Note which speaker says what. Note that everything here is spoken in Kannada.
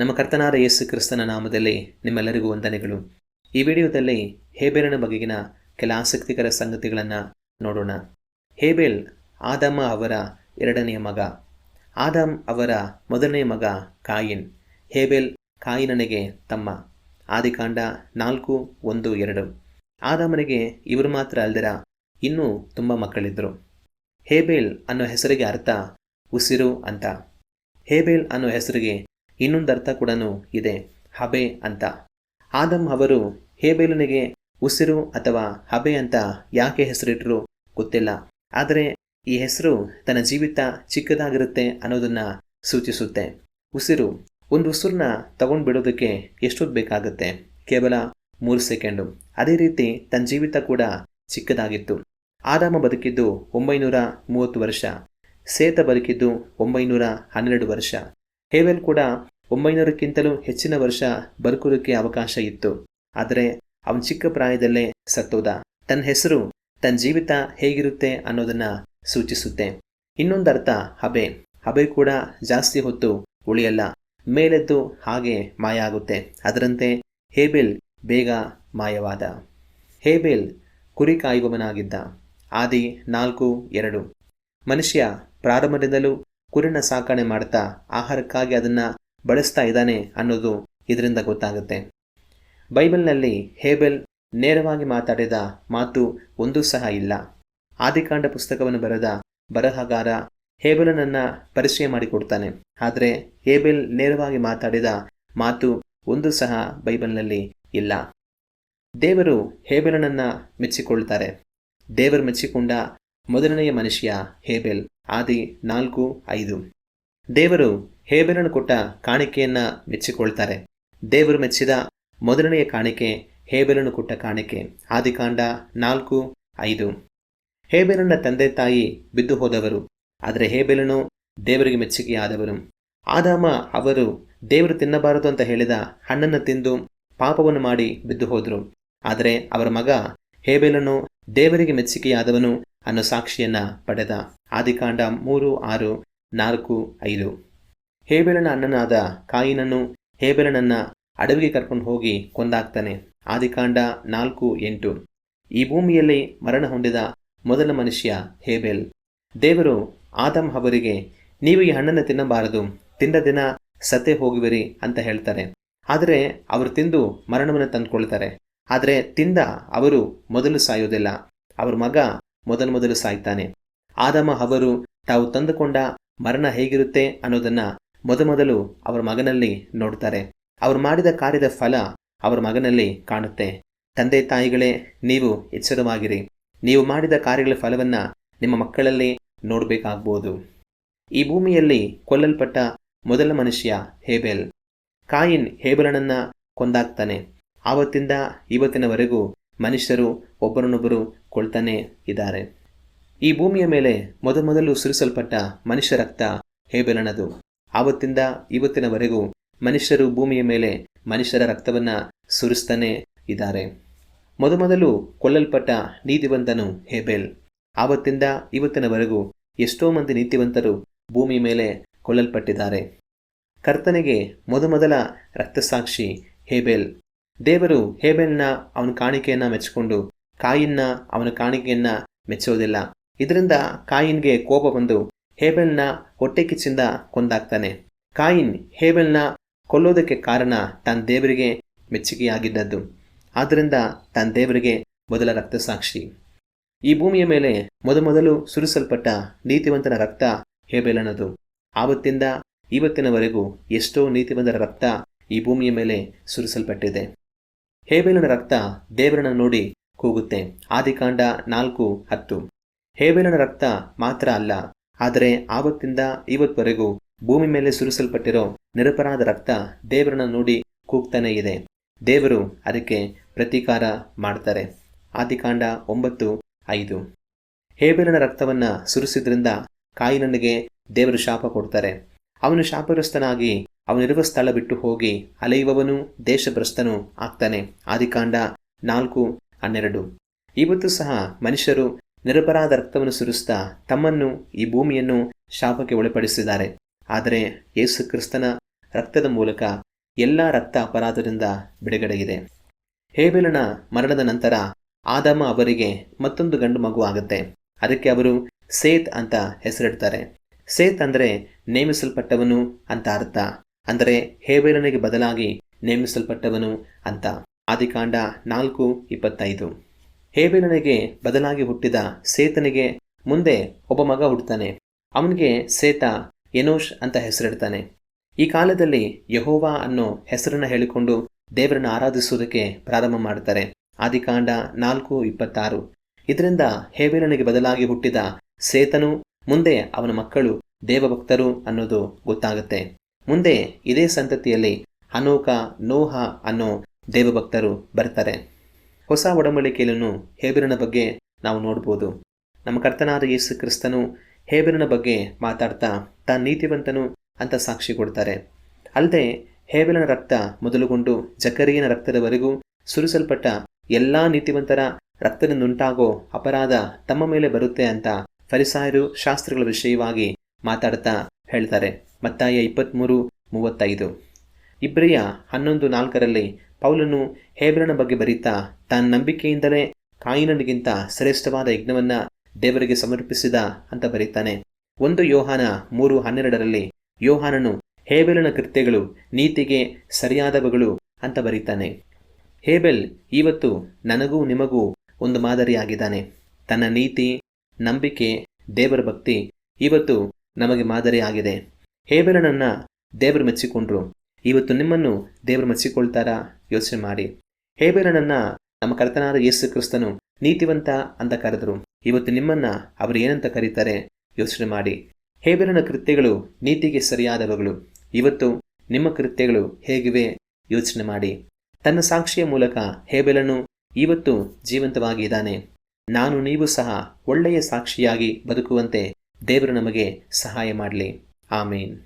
Speaker 1: ನಮ್ಮ ಕರ್ತನಾದ ಯೇಸು ಕ್ರಿಸ್ತನ ನಾಮದಲ್ಲಿ ನಿಮ್ಮೆಲ್ಲರಿಗೂ ವಂದನೆಗಳು. ಈ ವಿಡಿಯೋದಲ್ಲಿ ಹೇಬೇಲನ ಬಗೆಗಿನ ಕೆಲ ಆಸಕ್ತಿಕರ ಸಂಗತಿಗಳನ್ನು ನೋಡೋಣ. ಹೇಬೇಲ್ ಆದಮ ಅವರ ಎರಡನೆಯ ಮಗ. ಆದಮ್ ಅವರ ಮೊದಲನೆಯ ಮಗ ಕಾಯಿನ್. ಹೇಬೇಲ್ ಕಾಯಿನನಿಗೆ ತಮ್ಮ. ಆದಿಕಾಂಡ ನಾಲ್ಕು, ಒಂದು, ಎರಡು. ಆದಮನಿಗೆ ಇವರು ಮಾತ್ರ ಅಲ್ದಿರ ಇನ್ನೂ ತುಂಬ ಮಕ್ಕಳಿದ್ದರು. ಹೇಬೇಲ್ ಅನ್ನೋ ಹೆಸರಿಗೆ ಅರ್ಥ ಉಸಿರು ಅಂತ. ಹೇಬೇಲ್ ಅನ್ನೋ ಹೆಸರಿಗೆ ಇನ್ನೊಂದು ಅರ್ಥ ಕೂಡ ಇದೆ, ಹಬೆ ಅಂತ. ಆದಮ್ ಅವರು ಹೇಬೇಲನಿಗೆ ಉಸಿರು ಅಥವಾ ಹಬೆ ಅಂತ ಯಾಕೆ ಹೆಸರಿಟ್ರು ಗೊತ್ತಿಲ್ಲ. ಆದರೆ ಈ ಹೆಸರು ತನ್ನ ಜೀವಿತ ಚಿಕ್ಕದಾಗಿರುತ್ತೆ ಅನ್ನೋದನ್ನ ಸೂಚಿಸುತ್ತೆ. ಉಸಿರು ಒಂದು ಉಸಿರನ್ನ ತಗೊಂಡು ಬಿಡೋದಕ್ಕೆ ಎಷ್ಟೊತ್ತು ಬೇಕಾಗುತ್ತೆ? ಕೇವಲ ಮೂರು ಸೆಕೆಂಡು. ಅದೇ ರೀತಿ ತನ್ನ ಜೀವಿತ ಕೂಡ ಚಿಕ್ಕದಾಗಿತ್ತು. ಆದಾಮ ಬದುಕಿದ್ದು ಒಂಬೈನೂರ ಮೂವತ್ತು ವರ್ಷ. ಸೇತ ಬದುಕಿದ್ದು ಒಂಬೈನೂರ ಹನ್ನೆರಡು ವರ್ಷ. ಹೇವೆಲ್ ಕೂಡ ಒಂಬೈನೂರಕ್ಕಿಂತಲೂ ಹೆಚ್ಚಿನ ವರ್ಷ ಬದುಕುವುದಕ್ಕೆ ಅವಕಾಶ ಇತ್ತು. ಆದರೆ ಅವನ ಚಿಕ್ಕ ಪ್ರಾಯದಲ್ಲೇ ಸತ್ತೋದ. ತನ್ನ ಹೆಸರು, ತನ್ನ ಜೀವಿತ ಹೇಗಿರುತ್ತೆ ಅನ್ನೋದನ್ನ ಸೂಚಿಸುತ್ತೆ. ಇನ್ನೊಂದು ಅರ್ಥ ಹಬೆ. ಹಬೆ ಕೂಡ ಜಾಸ್ತಿ ಹೊತ್ತು ಉಳಿಯಲ್ಲ. ಮೇಲೆದ್ದು ಹಾಗೆ ಮಾಯ ಆಗುತ್ತೆ ಅದರಂತೆ ಹೇಬೆಲ್ ಬೇಗ ಮಾಯವಾದ. ಹೇಬೆಲ್ ಕುರಿ ಕಾಯುವವನಾಗಿದ್ದ. ಆದಿ ನಾಲ್ಕು, ಎರಡು. ಮನುಷ್ಯ ಪ್ರಾರಂಭದಿಂದಲೂ ಕುರಿನ ಸಾಕಣೆ ಮಾಡ್ತಾ ಆಹಾರಕ್ಕಾಗಿ ಅದನ್ನ ಬಳಸ್ತಾ ಇದ್ದಾನೆ ಅನ್ನೋದು ಇದರಿಂದ ಗೊತ್ತಾಗುತ್ತೆ. ಬೈಬಲ್ನಲ್ಲಿ ಹೇಬೆಲ್ ನೇರವಾಗಿ ಮಾತಾಡಿದ ಮಾತು ಒಂದೂ ಸಹ ಇಲ್ಲ. ಆದಿಕಾಂಡ ಪುಸ್ತಕವನ್ನು ಬರೆದ ಬರಹಗಾರ ಹೇಬೆಲನನ್ನು ಪರಿಚಯ ಮಾಡಿಕೊಡ್ತಾನೆ. ಆದರೆ ಹೇಬೆಲ್ ನೇರವಾಗಿ ಮಾತಾಡಿದ ಮಾತು ಒಂದು ಸಹ ಬೈಬಲ್ನಲ್ಲಿ ಇಲ್ಲ. ದೇವರು ಹೇಬೆಲನನ್ನು ಮೆಚ್ಚಿಕೊಳ್ತಾರೆ. ದೇವರು ಮೆಚ್ಚಿಕೊಂಡ ಮೊದಲನೆಯ ಮನುಷ್ಯ ಹೇಬೆಲ್, ಆದಿ ನಾಲ್ಕು ಐದು. ದೇವರು ಹೇಬೆಲನು ಕೊಟ್ಟ ಕಾಣಿಕೆಯನ್ನ ಮೆಚ್ಚಿಕೊಳ್ತಾರೆ. ದೇವರು ಮೆಚ್ಚಿದ ಮೊದಲನೆಯ ಕಾಣಿಕೆ ಹೇಬೆಲನು ಕೊಟ್ಟ ಕಾಣಿಕೆ. ಆದಿಕಾಂಡ ನಾಲ್ಕು, ಐದು. ಹೇಬೆಲನ ತಂದೆ ತಾಯಿ ಬಿದ್ದು ಹೋದವರು, ಆದರೆ ಹೇಬೆಲನು ದೇವರಿಗೆ ಮೆಚ್ಚುಗೆಯಾದವನು ಆದಾಮ, ಅವರು ದೇವರು ತಿನ್ನಬಾರದು ಅಂತ ಹೇಳಿದ ಹಣ್ಣನ್ನು ತಿಂದು ಪಾಪವನ್ನು ಮಾಡಿ ಬಿದ್ದು ಹೋದರು. ಆದರೆ ಅವರ ಮಗ ಹೇಬೆಲನು ದೇವರಿಗೆ ಮೆಚ್ಚುಗೆಯಾದವನು ಅನ್ನೋ ಸಾಕ್ಷಿಯನ್ನ ಪಡೆದ. ಆದಿಕಾಂಡ ಮೂರು, ಆರು, ನಾಲ್ಕು, ಐದು. ಹೇಬೆಲನ ಅಣ್ಣನಾದ ಕಾಯಿನನ್ನು ಹೇಬೆಲನನ್ನ ಅಡವಿಗೆ ಕರ್ಕೊಂಡು ಹೋಗಿ ಕೊಂದಾಕ್ತಾನೆ. ಆದಿಕಾಂಡ ನಾಲ್ಕು ಎಂಟು. ಈ ಭೂಮಿಯಲ್ಲಿ ಮರಣ ಹೊಂದಿದ ಮೊದಲ ಮನುಷ್ಯ ಹೇಬೆಲ್. ದೇವರು ಆದಮ್ ಅವರಿಗೆ, ನೀವು ಈ ಹಣ್ಣನ್ನು ತಿನ್ನಬಾರದು, ತಿಂದ ದಿನ ಸತೆ ಹೋಗುವಿರಿ ಅಂತ ಹೇಳ್ತಾರೆ. ಆದರೆ ಅವರು ತಿಂದು ಮರಣವನ್ನು ತಂದುಕೊಳ್ತಾರೆ. ಆದರೆ ತಿಂದ ಅವರು ಮೊದಲು ಸಾಯೋದಿಲ್ಲ ಅವರ ಮಗ ಮೊದಲು ಮೊದಲು ಸಾಯ್ತಾನೆ. ಆದಮ ಅವರು ತಾವು ತಂದುಕೊಂಡ ಮರಣ ಹೇಗಿರುತ್ತೆ ಅನ್ನೋದನ್ನ ಮೊದಮೊದಲು ಅವರ ಮಗನಲ್ಲಿ ನೋಡ್ತಾರೆ ಅವರು ಮಾಡಿದ ಕಾರ್ಯದ ಫಲ ಅವರ ಮಗನಲ್ಲಿ ಕಾಣುತ್ತೆ. ತಂದೆ ತಾಯಿಗಳೇ, ನೀವು ಎಚ್ಚರವಾಗಿರಿ. ನೀವು ಮಾಡಿದ ಕಾರ್ಯಗಳ ಫಲವನ್ನು ನಿಮ್ಮ ಮಕ್ಕಳಲ್ಲಿ ನೋಡಬೇಕಾಗ್ಬೋದು. ಈ ಭೂಮಿಯಲ್ಲಿ ಕೊಲ್ಲಲ್ಪಟ್ಟ ಮೊದಲ ಮನುಷ್ಯ ಹೇಬೆಲ್. ಕಾಯಿನ್ ಹೇಬೆಲನನ್ನ ಕೊಂದಾಕ್ತಾನೆ. ಆವತ್ತಿಂದ ಇವತ್ತಿನವರೆಗೂ ಮನುಷ್ಯರು ಒಬ್ಬರನ್ನೊಬ್ಬರು ಕೊಳ್ತಾನೆ ಇದ್ದಾರೆ. ಈ ಭೂಮಿಯ ಮೇಲೆ ಮೊದಮೊದಲು ಸುರಿಸಲ್ಪಟ್ಟ ಮನುಷ್ಯ ರಕ್ತ ಹೇಬೆಲನದು. ಆವತ್ತಿಂದ ಇವತ್ತಿನವರೆಗೂ ಮನುಷ್ಯರು ಭೂಮಿಯ ಮೇಲೆ ಮನುಷ್ಯರ ರಕ್ತವನ್ನ ಸುರಿಸ್ತಾನೆ ಇದ್ದಾರೆ. ಮೊದಮೊದಲು ಕೊಲ್ಲಲ್ಪಟ್ಟ ನೀತಿವಂತನು ಹೇಬೆಲ್. ಆವತ್ತಿಂದ ಇವತ್ತಿನವರೆಗೂ ಎಷ್ಟೋ ಮಂದಿ ನೀತಿವಂತರು ಭೂಮಿ ಮೇಲೆ ಕೊಲ್ಲಲ್ಪಟ್ಟಿದ್ದಾರೆ. ಕರ್ತನಿಗೆ ಮೊದಮೊದಲ ರಕ್ತಸಾಕ್ಷಿ ಹೇಬೆಲ್. ದೇವರು ಹೇಬೆಲ್ನ ಅವನ ಕಾಣಿಕೆಯನ್ನ ಮೆಚ್ಚಿಕೊಂಡು ಕಾಯಿನ್ನ ಅವನ ಕಾಣಿಕೆಯನ್ನ ಮೆಚ್ಚೋದಿಲ್ಲ. ಇದರಿಂದ ಕಾಯಿನ್ಗೆ ಕೋಪ ಬಂದು ಹೇಬೆಲ್ನ ಹೊಟ್ಟೆ ಕಿಚ್ಚಿಂದ ಕೊಂದಾಗ್ತಾನೆ. ಕಾಯಿನ್ ಹೇಬೆಲ್ನ ಕೊಲ್ಲೋದಕ್ಕೆ ಕಾರಣ ತನ್ನ ದೇವರಿಗೆ ಮೆಚ್ಚುಗೆಯಾಗಿದ್ದದ್ದು. ಆದ್ದರಿಂದ ತನ್ನ ದೇವರಿಗೆ ಮೊದಲ ರಕ್ತ ಸಾಕ್ಷಿ. ಈ ಭೂಮಿಯ ಮೇಲೆ ಮೊದಮೊದಲು ಸುರಿಸಲ್ಪಟ್ಟ ನೀತಿವಂತನ ರಕ್ತ ಹೇಬೆಲನದು. ಆವತ್ತಿಂದ ಇವತ್ತಿನವರೆಗೂ ಎಷ್ಟೋ ನೀತಿವಂತರ ರಕ್ತ ಈ ಭೂಮಿಯ ಮೇಲೆ ಸುರಿಸಲ್ಪಟ್ಟಿದೆ. ಹೇಬೆಲನ ರಕ್ತ ದೇವರನ್ನು ನೋಡಿ ಕೂಗುತ್ತೆ. ಆದಿಕಾಂಡ ನಾಲ್ಕು ಹತ್ತು. ಹೇಬೆಲನ ರಕ್ತ ಮಾತ್ರ ಅಲ್ಲ ಆದರೆ ಆವತ್ತಿಂದ ಇವತ್ವರೆಗೂ ಭೂಮಿ ಮೇಲೆ ಸುರಿಸಲ್ಪಟ್ಟಿರೋ ನಿರಪರಾಧ ರಕ್ತ ದೇವರನ್ನ ನೋಡಿ ಕೂಗ್ತಾನೇ ಇದೆ. ದೇವರು ಅದಕ್ಕೆ ಪ್ರತೀಕಾರ ಮಾಡ್ತಾರೆ. ಆದಿಕಾಂಡ ಒಂಬತ್ತು ಐದು. ಹೇಬೇಲನ ರಕ್ತವನ್ನ ಸುರಿಸಿದ್ರಿಂದ ಕಾಯಿನನಿಗೆ ದೇವರು ಶಾಪ ಕೊಡ್ತಾರೆ. ಅವನು ಶಾಪಗ್ರಸ್ತನಾಗಿ ಅವನಿರುವ ಸ್ಥಳ ಬಿಟ್ಟು ಹೋಗಿ ಅಲೆಯುವವನು ದೇಶಭ್ರಸ್ತನೂ ಆಗ್ತಾನೆ. ಆದಿಕಾಂಡ ನಾಲ್ಕು ಹನ್ನೆರಡು. ಇವತ್ತು ಸಹ ಮನುಷ್ಯರು ನಿರಪರಾಧ ರಕ್ತವನ್ನು ಸುರಿಸ್ತಾ ತಮ್ಮನ್ನು ಈ ಭೂಮಿಯನ್ನು ಶಾಪಕ್ಕೆ ಒಳಪಡಿಸಿದ್ದಾರೆ. ಆದರೆ ಯೇಸು ಕ್ರಿಸ್ತನ ರಕ್ತದ ಮೂಲಕ ಎಲ್ಲ ರಕ್ತ ಅಪರಾಧದಿಂದ ಬಿಡುಗಡೆಗಿದೆ ಹೇಬೆಲನ ಮರಣದ ನಂತರ ಆದಮ ಅವರಿಗೆ ಮತ್ತೊಂದು ಗಂಡು ಮಗು ಆಗುತ್ತೆ. ಅದಕ್ಕೆ ಅವರು ಸೇತ್ ಅಂತ ಹೆಸರಿಡ್ತಾರೆ. ಸೇತ್ ಅಂದರೆ ನೇಮಿಸಲ್ಪಟ್ಟವನು ಅಂತ ಅರ್ಥ. ಅಂದರೆ ಹೇಬೇಲನಿಗೆ ಬದಲಾಗಿ ನೇಮಿಸಲ್ಪಟ್ಟವನು ಅಂತ. ಆದಿಕಾಂಡ ನಾಲ್ಕು ಇಪ್ಪತ್ತೈದು. ಹೇಬೇಲನಿಗೆ ಬದಲಾಗಿ ಹುಟ್ಟಿದ ಸೇತನಿಗೆ ಮುಂದೆ ಒಬ್ಬ ಮಗ ಹುಟ್ಟುತ್ತಾನೆ. ಅವನಿಗೆ ಸೇತ ಎನೋಷ್ ಅಂತ ಹೆಸರಿಡ್ತಾನೆ. ಈ ಕಾಲದಲ್ಲಿ ಯಹೋವಾ ಅನ್ನೋ ಹೆಸರನ್ನ ಹೇಳಿಕೊಂಡು ದೇವರನ್ನ ಆರಾಧಿಸುವುದಕ್ಕೆ ಪ್ರಾರಂಭ ಮಾಡ್ತಾರೆ ಆದಿಕಾಂಡ ನಾಲ್ಕು ಇಪ್ಪತ್ತಾರು. ಇದರಿಂದ ಹೇಬೇಲನಿಗೆ ಬದಲಾಗಿ ಹುಟ್ಟಿದ ಸೇತನು, ಮುಂದೆ ಅವನ ಮಕ್ಕಳು, ದೇವಭಕ್ತರು ಅನ್ನೋದು ಗೊತ್ತಾಗುತ್ತೆ. ಮುಂದೆ ಇದೇ ಸಂತತಿಯಲ್ಲಿ ಅನೋಕ, ನೋಹ ಅನ್ನೋ ದೇವಭಕ್ತರು ಬರ್ತಾರೆ. ಹೊಸ ಒಡಂಬಡಿಕೆಯಲ್ಲೂ ಹೇಬಿರನ ಬಗ್ಗೆ ನಾವು ನೋಡ್ಬೋದು. ನಮ್ಮ ಕರ್ತನಾದ ಯೇಸು ಕ್ರಿಸ್ತನು ಹೇಬಿರನ ಬಗ್ಗೆ ಮಾತಾಡ್ತಾ ತಾನು ನೀತಿವಂತನು ಅಂತ ಸಾಕ್ಷಿ ಕೊಡ್ತಾರೆ. ಅಲ್ಲದೆ ಹೇಬೆಲನ ರಕ್ತ ಮೊದಲುಗೊಂಡು ಜಕರಿಯನ ರಕ್ತದವರೆಗೂ ಸುರಿಸಲ್ಪಟ್ಟ ಎಲ್ಲ ನೀತಿವಂತರ ರಕ್ತದಿಂದುಂಟಾಗೋ ಅಪರಾಧ ತಮ್ಮ ಮೇಲೆ ಬರುತ್ತೆ ಅಂತ ಫರಿಸಾಯರು ಶಾಸ್ತ್ರಗಳ ವಿಷಯವಾಗಿ ಮಾತಾಡ್ತಾ ಹೇಳ್ತಾರೆ. ಮತ್ತಾಯ ಇಪ್ಪತ್ತ್ಮೂರು ಮೂವತ್ತೈದು. ಇಬ್ರಿಯ ಹನ್ನೊಂದು ನಾಲ್ಕರಲ್ಲಿ ಪೌಲನು ಹೇಬ್ರನ ಬಗ್ಗೆ ಬರೀತಾ ತಾನು ನಂಬಿಕೆಯಿಂದಲೇ ಕಾಯಿನನಿಗಿಂತ ಶ್ರೇಷ್ಠವಾದ ಯಜ್ಞವನ್ನ ದೇವರಿಗೆ ಸಮರ್ಪಿಸಿದ ಅಂತ ಬರೀತಾನೆ. ಒಂದು ಯೋಹಾನ ಮೂರು ಹನ್ನೆರಡರಲ್ಲಿ ಯೋಹಾನನು ಹೇಬೆಲನ ಕೃತ್ಯಗಳು, ನೀತಿಗೆ ಸರಿಯಾದವುಗಳು ಅಂತ ಬರೀತಾನೆ. ಹೇಬೆಲ್ ಇವತ್ತು ನನಗೂ ನಿಮಗೂ ಒಂದು ಮಾದರಿಯಾಗಿದ್ದಾನೆ. ತನ್ನ ನೀತಿ, ನಂಬಿಕೆ, ದೇವರ ಭಕ್ತಿ ಇವತ್ತು ನಮಗೆ ಮಾದರಿಯಾಗಿದೆ. ಹೇಬೆಲನನ್ನು ದೇವರು ಮೆಚ್ಚಿಕೊಂಡ್ರು. ಇವತ್ತು ನಿಮ್ಮನ್ನು ದೇವರು ಮೆಚ್ಚಿಕೊಳ್ತಾರಾ ಯೋಚನೆ ಮಾಡಿ. ಹೇಬೆಲನನ್ನ ನಮ್ಮ ಕರ್ತನಾದ ಯೇಸು ಕ್ರಿಸ್ತನು ನೀತಿವಂತ ಅಂತ ಕರೆದರು. ಇವತ್ತು ನಿಮ್ಮನ್ನ ಅವರು ಏನಂತ ಕರೀತಾರೆ? ಯೋಚನೆ ಮಾಡಿ. ಹೇಬೇರನ ಕೃತ್ಯಗಳು ನೀತಿಗೆ ಸರಿಯಾದವುಗಳು. ಇವತ್ತು ನಿಮ್ಮ ಕೃತ್ಯಗಳು ಹೇಗಿವೆ? ಯೋಚನೆ ಮಾಡಿ. ತನ್ನ ಸಾಕ್ಷಿಯ ಮೂಲಕ ಹೇಬೆಲನು ಇವತ್ತು ಜೀವಂತವಾಗಿ ಇದ್ದಾನೆ ನಾನು ನೀವು ಸಹ ಒಳ್ಳೆಯ ಸಾಕ್ಷಿಯಾಗಿ ಬದುಕುವಂತೆ ದೇವರು ನಮಗೆ ಸಹಾಯ ಮಾಡಲಿ. ಆಮೇನ್.